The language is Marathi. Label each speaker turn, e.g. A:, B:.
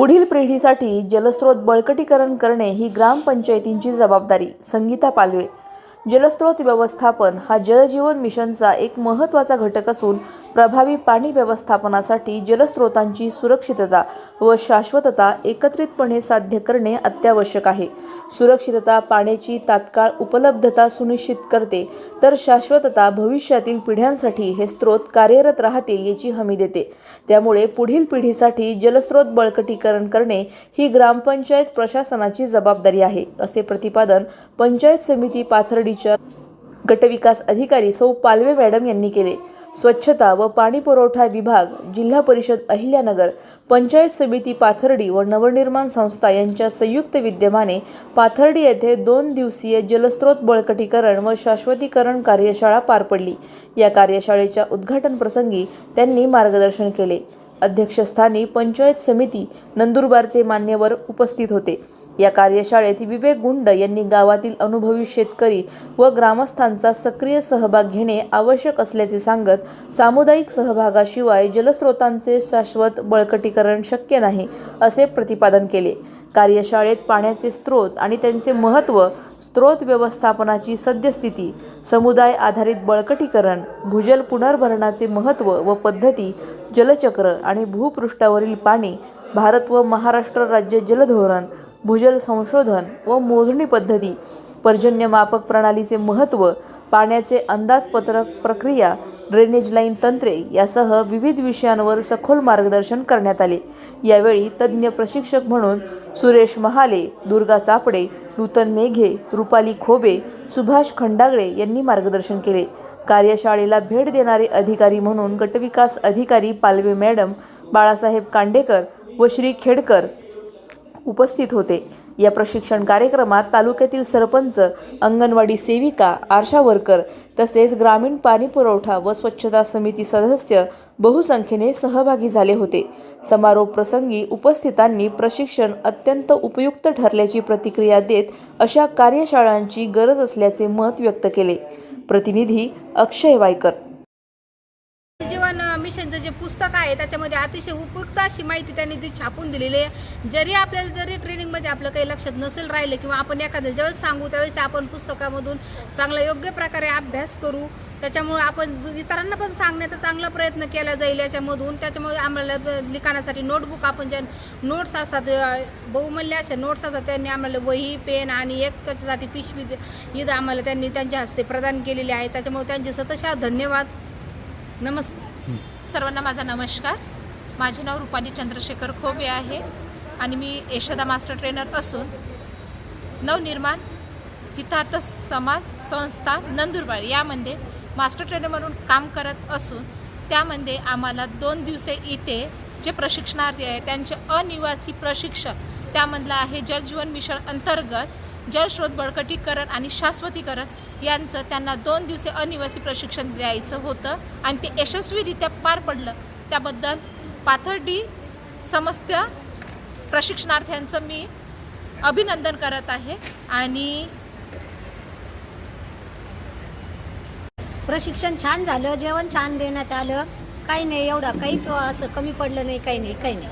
A: पुढील पिढीसाठी जलस्रोत बळकटीकरण करणे ही ग्रामपंचायतींची जबाबदारी. संगीता पालवे. जलस्रोत व्यवस्थापन हा जलजीवन मिशनचा एक महत्त्वाचा घटक असून प्रभावी पाणी व्यवस्थापनासाठी जलस्रोतांची सुरक्षितता व शाश्वतता एकत्रितपणे साध्य करणे अत्यावश्यक आहे. सुरक्षितता पाण्याची तात्काळ उपलब्धता सुनिश्चित करते तर शाश्वतता भविष्यातील पिढ्यांसाठी हे स्रोत कार्यरत राहतील याची हमी देते. त्यामुळे पुढील पिढीसाठी जलस्रोत बळकटीकरण करणे ही ग्रामपंचायत प्रशासनाची जबाबदारी आहे असे प्रतिपादन पंचायत समिती तातडीच्या गटविकास अधिकारी सौ पालवे मॅडम यांनी केले. स्वच्छता व पाणी पुरवठा विभाग जिल्हा परिषद अहिल्यानगर पंचायत समिती पाथर्डी व नवनिर्माण संस्था यांच्या संयुक्त विद्यमाने पाथर्डी येथे दोन दिवसीय जलस्रोत बळकटीकरण व शाश्वतीकरण कार्यशाळा पार पडली. या कार्यशाळेच्या उद्घाटन प्रसंगी त्यांनी मार्गदर्शन केले. अध्यक्षस्थानी पंचायत समिती नंदुरबारचे मान्यवर उपस्थित होते. या कार्यशाळेत विवेक गुंड यांनी गावातील अनुभवी शेतकरी व ग्रामस्थांचा सक्रिय सहभाग घेणे आवश्यक असल्याचे सांगत सामुदायिक सहभागाशिवाय जलस्रोतांचे शाश्वत बळकटीकरण शक्य नाही असे प्रतिपादन केले. कार्यशाळेत पाण्याचे स्रोत आणि त्यांचे महत्त्व स्रोत व्यवस्थापनाची सद्यस्थिती समुदाय आधारित बळकटीकरण भूजल पुनर्भरणाचे महत्त्व व पद्धती जलचक्र आणि भूपृष्ठावरील पाणी भारत व महाराष्ट्र राज्य जलधोरण भूजल संशोधन व मोजणी पद्धती पर्जन्यमापक प्रणालीचे महत्त्व पाण्याचे अंदाजपत्रक प्रक्रिया ड्रेनेज लाईन तंत्रे यासह विविध विषयांवर सखोल मार्गदर्शन करण्यात आले. यावेळी तज्ज्ञ प्रशिक्षक म्हणून सुरेश महाले दुर्गा चापडे नूतन मेघे रुपाली खोबे सुभाष खंडागळे यांनी मार्गदर्शन केले. कार्यशाळेला भेट देणारे अधिकारी म्हणून गटविकास अधिकारी पालवे मॅडम बाळासाहेब कांडेकर व श्री खेडकर उपस्थित होते. या प्रशिक्षण कार्यक्रमात तालुक्यातील सरपंच अंगणवाडी सेविका आरशा वर्कर तसेच ग्रामीण पाणी पुरवठा व स्वच्छता समिती सदस्य बहुसंख्येने सहभागी झाले होते. समारोप प्रसंगी उपस्थितांनी प्रशिक्षण अत्यंत उपयुक्त ठरल्याची प्रतिक्रिया देत अशा कार्यशाळांची गरज असल्याचे मत व्यक्त केले. प्रतिनिधी अक्षय वायकर.
B: जीवन मिशनचं जे पुस्तक आहे त्याच्यामध्ये अतिशय उपयुक्त अशी माहिती त्यांनी ती छापून दिलेली आहे. जरी आपल्याला जरी ट्रेनिंगमध्ये आपलं काही लक्षात नसेल राहिलं किंवा आपण एखाद्या ज्यावेळेस सांगू त्यावेळेस ते आपण पुस्तकामधून चांगला योग्य प्रकारे अभ्यास करू. त्याच्यामुळे आपण इतरांना पण सांगण्याचा चांगला प्रयत्न केला जाईल याच्यामधून. त्याच्यामुळे आम्हाला लिखाणासाठी नोटबुक आपण ज्या नोट्स असतात बहुमूल्य अशा नोट्स असतात त्यांनी आम्हाला वही पेन आणि एक त्याच्यासाठी पिशवी दे- ईद आम्हाला त्यांनी त्यांच्या हस्ते प्रदान केलेली आहे. त्याच्यामुळे त्यांचे सतशा धन्यवाद. नमस्कार.
C: सर्वांना माझा नमस्कार. माझे नाव रुपाली चंद्रशेखर खोबे आहे आणि मी यशोदा मास्टर ट्रेनर असून नवनिर्माण हितार्थ समाज संस्था नंदुरबार यामध्ये मास्टर ट्रेनर म्हणून काम करत असून त्यामध्ये आम्हाला दोन दिवसे इथे जे प्रशिक्षणार्थी आहे त्यांचे अनिवासी प्रशिक्षण त्यामधलं आहे जलजीवन मिशन अंतर्गत जलस्रोत बळकटीकरण आणि शाश्वतीकरण यांचं त्यांना दोन दिवसे अनिवासी प्रशिक्षण द्यायचं होतं आणि ते यशस्वीरित्या पार पडलं. त्याबद्दल पाथर्डी समस्त प्रशिक्षणार्थ्यांचं मी अभिनंदन करत आहे आणि
D: प्रशिक्षण छान झालं जेवण छान देण्यात आलं. काही नाही एवढं काहीच असं कमी पडलं नाही काही नाही काही नाही.